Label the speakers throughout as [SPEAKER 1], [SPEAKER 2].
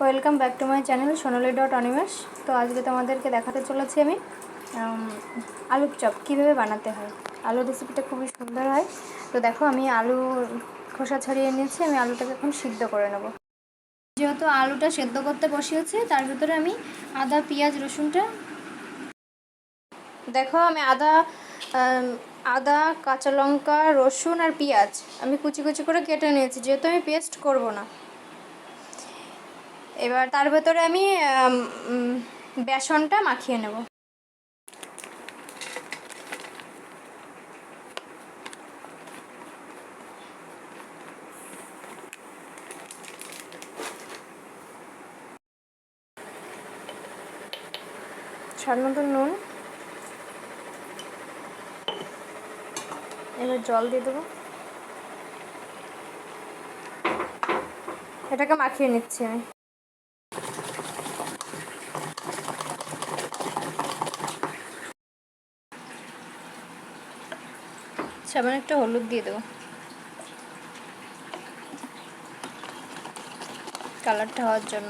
[SPEAKER 1] Welcome back to my channel Sonali dot Animesh. তো আজকে তোমাদেরকে দেখাতে চলেছি আমি আলুর চপ, কীভাবে বানাতে হয়। আলু রেসিপিটা খুবই সুন্দর হয়। তো দেখো, আমি আলু খোসা ছাড়িয়ে নিয়েছি, আমি আলুটাকে এখন সিদ্ধ করে নেব। যেহেতু আলুটা সেদ্ধ করতে বসিয়েছি, তার ভিতরে আমি আদা, পেঁয়াজ, রসুনটা দেখো, আমি আদা আদা, কাঁচা লঙ্কা, রসুন আর পেঁয়াজ আমি কুচি কুচি করে কেটে নিয়েছি, যেহেতু আমি পেস্ট করব না। এবার তার ভেতরে আমি বেসনটা মাখিয়ে নেব। স্বাদ মতো নুন। এবার জল দিয়ে দেবো। এটাকে মাখিয়ে নিচ্ছি আমি। সামান্য একটা হলুদ দিয়ে দেবো। কালারটা হওয়ার জন্য।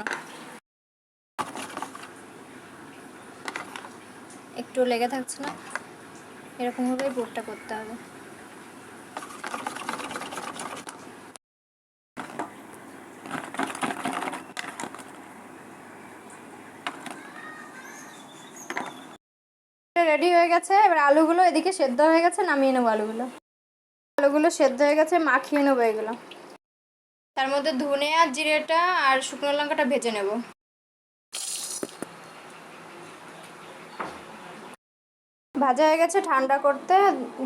[SPEAKER 1] একটু লেগে থাকছে না? এরকমভাবেই বোর্ডটা করতে হবে। রেডি হয়ে গেছে, এবার আলুগুলো এদিকে সেদ্ধ হয়ে গেছে, নামিয়ে নেব আলুগুলো। আলুগুলো সেদ্ধ হয়ে গেছে, মাখিয়ে নেব এগুলো। তার মধ্যে ধনে আর জিরেটা আর শুকনো লঙ্কাটা ভেজে নেব। ভাজা হয়ে গেছে, ঠান্ডা করতে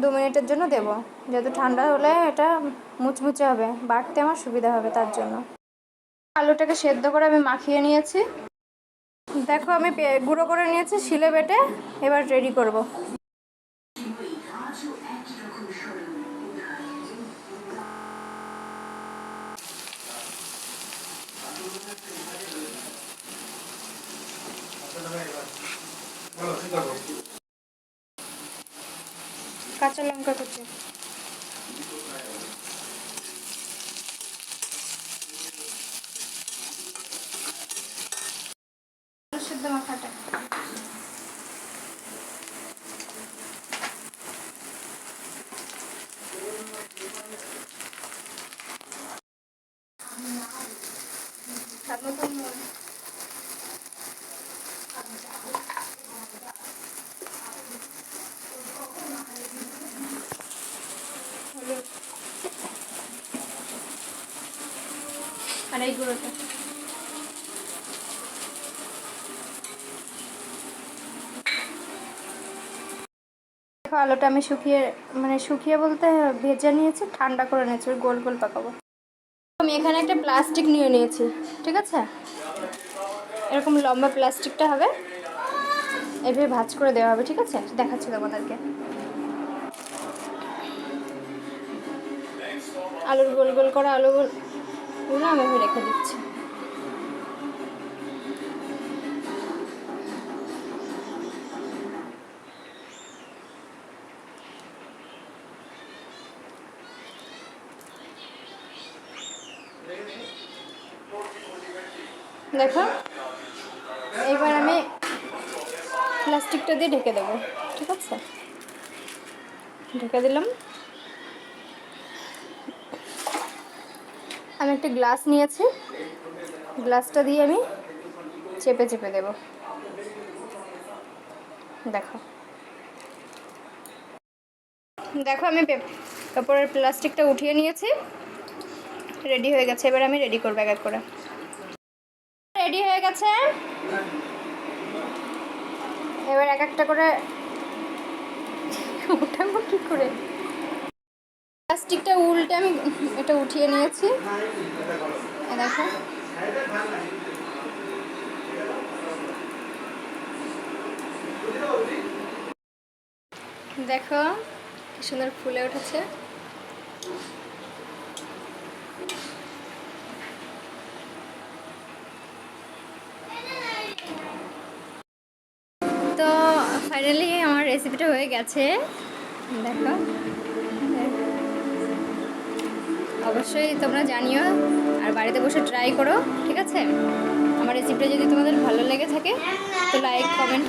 [SPEAKER 1] দু মিনিটের জন্য দেব। যেহেতু ঠান্ডা হলে এটা মুচমুচে হবে বাটতে আমার সুবিধা হবে তার জন্য। আলুটাকে সেদ্ধ করে আমি মাখিয়ে নিয়েছি। দেখো আমি গুঁড়ো করে নিয়েছি শিলে বেটে এবার রেডি করব। কাঁচা লঙ্কা কুচি আলু সেদ্ধ মাখাটা আলুটা আমি শুকিয়ে মানে শুকিয়ে বলতে ভেজে নিয়েছি ঠান্ডা করে নিয়েছি গোল গোল পাকাবো। আমি এখানে একটা প্লাস্টিক নিয়ে নিয়েছি, ঠিক আছে? এরকম লম্বা প্লাস্টিকটা হবে। এভাবে ভাজ করে দেওয়া হবে, ঠিক আছে? দেখাচ্ছি তোমাদেরকে। আলুর গোল গোল করা আলুগুলো আমি রেখে দিচ্ছি। দেখো, এবার আমি প্লাস্টিকটা দিয়ে ঢেকে দেবো, ঠিক আছে? ঢেকে দিলাম। আমি একটা গ্লাস নিয়েছি গ্লাসটা দিয়ে আমি চেপে চেপে দেব। দেখো। দেখো, আমি কাপড়ের প্লাস্টিকটা উঠিয়ে নিয়েছি রেডি হয়ে গেছে। এবার আমি রেডি করব এক এক করে। রেডি হয়ে গেছে? এবার এক একটা করে উঠাবো কি করে? প্লাস্টিকটা উল্টে আমি এটা উঠিয়ে নিয়েছি। দেখো। দেখো, কি সুন্দর ফুলে উঠেছে তো ফাইনালি আমার রেসিপিটা হয়ে গেছে। দেখো। অবশ্যই তোমরা জানিও আর বাড়িতে বসে ট্রাই করো, ঠিক আছে? আমার রেসিপিটা যদি তোমাদের ভালো লেগে থাকে, তো লাইক কমেন্ট